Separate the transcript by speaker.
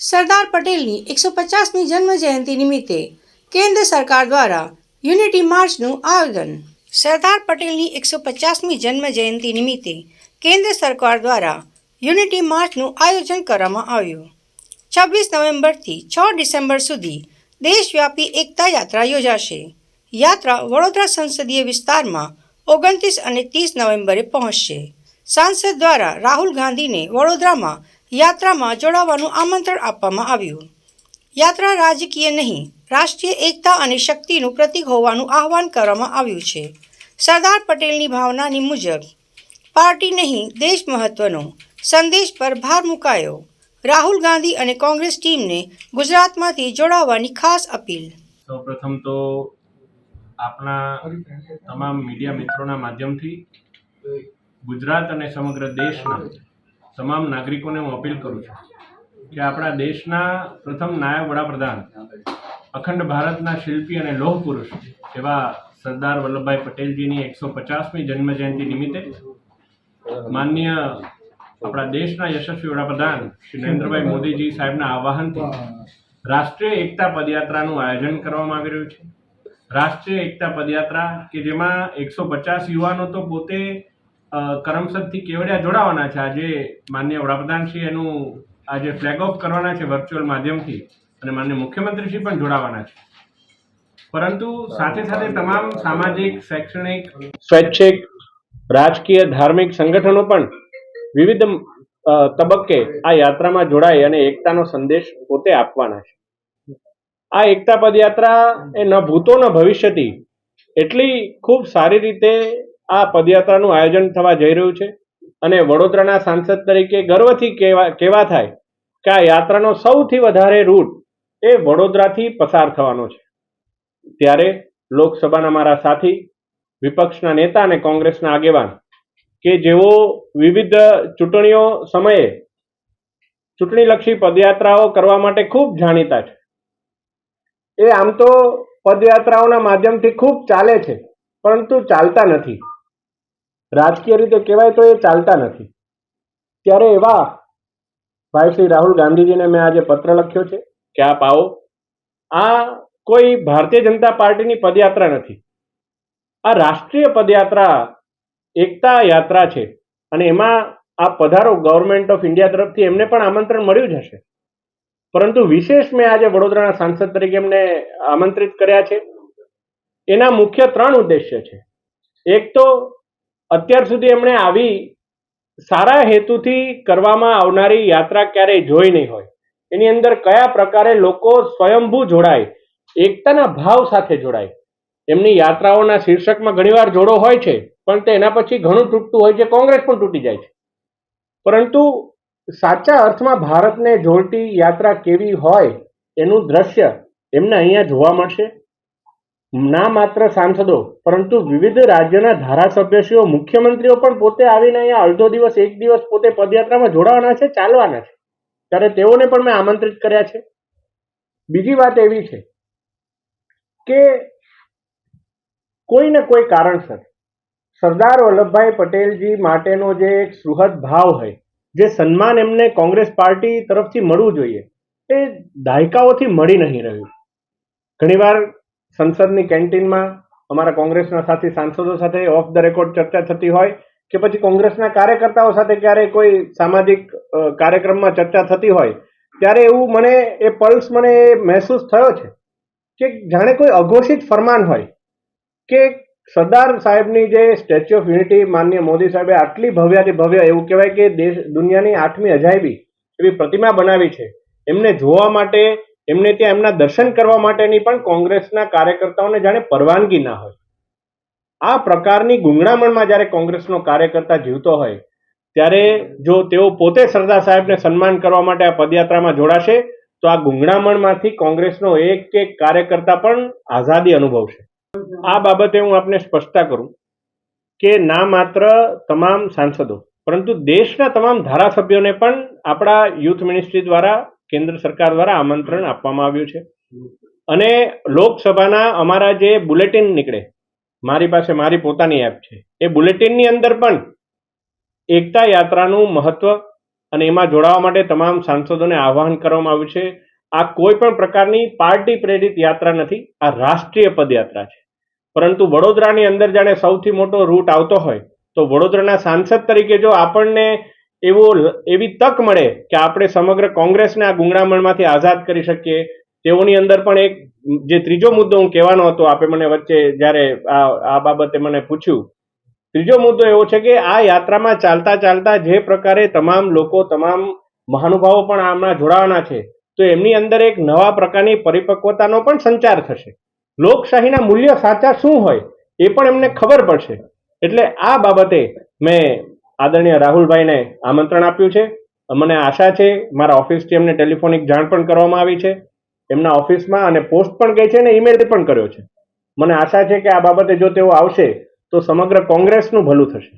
Speaker 1: સરદાર પટેલની એકસો પચાસમી જન્મ જયંતિ નિમિત્તે કેન્દ્ર સરકાર દ્વારા યુનિટી માર્ચનું આયોજન. સરદાર પટેલની એકસો પચાસમી જન્મ જયંતિ નિમિત્તે કેન્દ્ર સરકાર દ્વારા યુનિટી માર્ચનું આયોજન કરવામાં આવ્યું. છવ્વીસ નવેમ્બરથી છ ડિસેમ્બર સુધી દેશવ્યાપી એકતા યાત્રા યોજાશે. યાત્રા વડોદરા સંસદીય વિસ્તારમાં ઓગણત્રીસ અને ત્રીસ નવેમ્બરે પહોંચશે. સાંસદ દ્વારા રાહુલ ગાંધીને વડોદરામાં યાત્રામાં જોડાવાનું આમંત્રણ આપવામાં આવ્યું. યાત્રા રાજકીય નહીં, રાષ્ટ્રીય એકતા અને શક્તિનું પ્રતીક હોવાનું આહવાન કરવામાં આવ્યું છે. સરદાર પટેલની ભાવનાની મુજબ, પાર્ટી નહીં, દેશ મહત્વનો, સંદેશ પર ભાર મુકાયો. રાહુલ ગાંધી અને કોંગ્રેસ ટીમને ગુજરાતમાંથી જોડાવાની ખાસ અપીલ.
Speaker 2: સૌપ્રથમ તો આપણા તમામ મીડિયા મિત્રોના માધ્યમથી ગુજરાત અને સમગ્ર દેશના તમામ નાગરિકોને હું અપીલ કરું છું કે આપણા દેશના પ્રથમ નાયબ વડાપ્રધાન, અખંડ ભારતના શિલ્પી અને લોહ પુરુષ એવા સરદાર વલ્લભભાઈ પટેલજીની એકસો પચાસમી જન્મજયંતિ નિમિત્તે માનનીય આપણા દેશના યશસ્વી વડાપ્રધાન શ્રી નરેન્દ્રભાઈ મોદીજી સાહેબના આવાહનથી રાષ્ટ્રીય એકતા પદયાત્રાનું આયોજન કરવામાં આવી રહ્યું છે. રાષ્ટ્રીય એકતા પદયાત્રા કે જેમાં એકસો પચાસ યુવાનો તો પોતે કરમસદથી કેવડિયા જોડાવાના છે? આજે માન્ય વડાપ્રધાન શ્રી એનું આજે ફ્લેગ ઓફ કરવાના છે વર્ચ્યુઅલ માધ્યમથી અને માન્ય મુખ્યમંત્રીશ્રી પણ જોડાવાના છે. પરંતુ સાથે સાથે તમામ સામાજિક, શૈક્ષણિક સ્વૈચ્છિક, રાજકીય, ધાર્મિક સંગઠનો પણ વિવિધ તબક્કે આ યાત્રામાં જોડાઈ અને એકતાનો સંદેશ પોતે આપવાના છે. આ એકતા પદયાત્રા એ ન ભૂતો ન ભવિષ્યથી એટલી ખૂબ સારી રીતે આ પદયાત્રાનું આયોજન થવા જઈ રહ્યું છે અને વડોદરાના સાંસદ તરીકે ગર્વથી કહેવા કહેવા થાય કે આ યાત્રાનો સૌથી વધારે રૂટ એ વડોદરાથી પસાર થવાનો છે. ત્યારે લોકસભાના મારા સાથી, વિપક્ષના નેતા અને કોંગ્રેસના આગેવાન કે જેઓ વિવિધ ચૂંટણીઓ સમયે ચૂંટણીલક્ષી પદયાત્રાઓ કરવા માટે ખૂબ જાણીતા છે. એ આમ તો પદયાત્રાઓના માધ્યમથી ખૂબ ચાલે છે, પરંતુ ચાલતા નથી. રાજકીય રીતે કહેવાય તો એ ચાલતા નથી. ત્યારે એવા ભાઈ શ્રી રાહુલ ગાંધીજીને મેં આજે પત્ર લખ્યો છે કે આપ આવો. આ કોઈ ભારતીય જનતા પાર્ટીની પદયાત્રા નથી. આ રાષ્ટ્રીય પદયાત્રા એકતા યાત્રા છે અને એમાં આ પધારો ગવર્મેન્ટ ઓફ ઇન્ડિયા તરફથી એમને પણ આમંત્રણ મળ્યું જ હશે. પરંતુ વિશેષ મેં આજે વડોદરાના સાંસદ તરીકે એમને આમંત્રિત કર્યા છે. એના મુખ્ય ત્રણ ઉદ્દેશ્ય છે. એક તો અત્યાર સુધી એમણે આવી સારા હેતુથી કરવામાં આવનારી યાત્રા ક્યારેય જોઈ નહીં હોય. એની અંદર કયા પ્રકારે લોકો સ્વયંભૂ જોડાય, એકતાના ભાવ સાથે જોડાય. એમની યાત્રાઓના શીર્ષકમાં ઘણીવાર જોડો હોય છે, પણ તે એના પછી ઘણું તૂટતું હોય છે, કોંગ્રેસ પણ તૂટી જાય છે. પરંતુ સાચા અર્થમાં ભારતને જોડતી યાત્રા કેવી હોય એનું દ્રશ્ય એમને અહીંયા જોવા મળશે. ના માત્ર સાંસદો, પરંતુ વિવિધ રાજ્યના ધારાસભ્યશ્રીઓ, મુખ્યમંત્રીઓ પણ પોતે આવીને અહીંયા અડધો દિવસ, એક દિવસ પોતે પદયાત્રામાં જોડાવાના છે, ચાલવાના છે. ત્યારે તેઓને પણ મેં આમંત્રિત કર્યા છે. બીજી વાત એવી છે કે કોઈ ને કોઈ કારણસર સરદાર વલ્લભભાઈ પટેલજી માટેનો જે એક સુહદ ભાવ હોય, જે સન્માન એમને કોંગ્રેસ પાર્ટી તરફથી મળવું જોઈએ, એ દાયકાઓથી મળી નહીં રહ્યું. ઘણીવાર સંસદની કેન્ટીનમાં અમારા કોંગ્રેસના સાથી સાંસદો સાથે ઓફ ધ રેકોર્ડ ચર્ચા થતી હોય કે પછી કોંગ્રેસના કાર્યકર્તાઓ સાથે ક્યારે કોઈ સામાજિક કાર્યક્રમમાં ચર્ચા થતી હોય, ત્યારે એવું મને, એ પલ્સ મને એ મહેસૂસ થયો છે કે જાણે કોઈ અઘોષિત ફરમાન હોય કે સરદાર સાહેબની જે સ્ટેચ્યુ ઓફ યુનિટી માનનીય મોદી સાહેબે આટલી ભવ્યાથી ભવ્ય એવું કહેવાય કે દેશ દુનિયાની આઠમી અજાયબી એવી પ્રતિમા બનાવી છે, એમને જોવા માટે એમને ત્યાં એમના દર્શન કરવા માટેની પણ કોંગ્રેસના કાર્યકર્તાઓને જાણે પરવાનગી ના હોય. આ પ્રકારની ગુંગળામણમાં જ્યારે કોંગ્રેસનો કાર્યકર્તા જીવતો હોય, ત્યારે જો તેઓ પોતે સરદાર સાહેબને સન્માન કરવા માટે આ પદયાત્રામાં જોડાશે, તો આ ગુંગળામણમાંથી કોંગ્રેસનો એક એક કાર્યકર્તા પણ આઝાદી અનુભવશે. આ બાબતે હું આપને સ્પષ્ટતા કરું કે ના માત્ર તમામ સાંસદો, પરંતુ દેશના તમામ ધારાસભ્યોને પણ આપણા યુથ મિનિસ્ટ્રી દ્વારા કેન્દ્ર સરકાર દ્વારા આમંત્રણ આપવામાં આવ્યું છે. અને લોકસભાના અમારા જે બુલેટિન નીકળે, મારી પાસે મારી પોતાની એપ છે. એ બુલેટિનની અંદર પણ એકતા યાત્રાનું મહત્વ અને એમાં જોડાવા માટે તમામ સાંસદોને આહ્વાન કરવામાં આવ્યું છે. આ કોઈ પણ પ્રકારની પાર્ટી પ્રેરિત યાત્રા નથી, આ રાષ્ટ્રીય પદયાત્રા છે. પરંતુ વડોદરાની અંદર જાણે સૌથી મોટો રૂટ આવતો હોય, તો વડોદરાના સાંસદ તરીકે જો આપણને એવો એવી તક મળે કે આપણે સમગ્ર કોંગ્રેસને આ ગુંગળામણમાંથી આઝાદ કરી શકીએ. તેઓની અંદર પણ એક, જે ત્રીજો મુદ્દો હું કહેવાનો હતો, આપે મને વચ્ચે જ્યારે આ આ બાબતે મને પૂછ્યું. ત્રીજો મુદ્દો એવો છે કે આ યાત્રામાં ચાલતા ચાલતા જે પ્રકારે તમામ લોકો, તમામ મહાનુભાવો પણ આમાં જોડાવાના છે, તો એમની અંદર એક નવા પ્રકારની પરિપક્વતાનો પણ સંચાર થશે. લોકશાહીના મૂલ્ય સાચા શું હોય એ પણ એમને ખબર પડશે. એટલે આ બાબતે મેં આદરણીય રાહુલભાઈને આમંત્રણ આપ્યું છે. મને આશા છે મારા ઓફિસથી એમને ટેલિફોનિક જાણ પણ કરવામાં આવી છે. એમના ઓફિસમાં અને પોસ્ટ પણ ગઈ છે અને ઈમેલ પણ કર્યો છે. મને આશા છે કે આ બાબતે જો તેઓ આવશે તો સમગ્ર કોંગ્રેસનું ભલું થશે.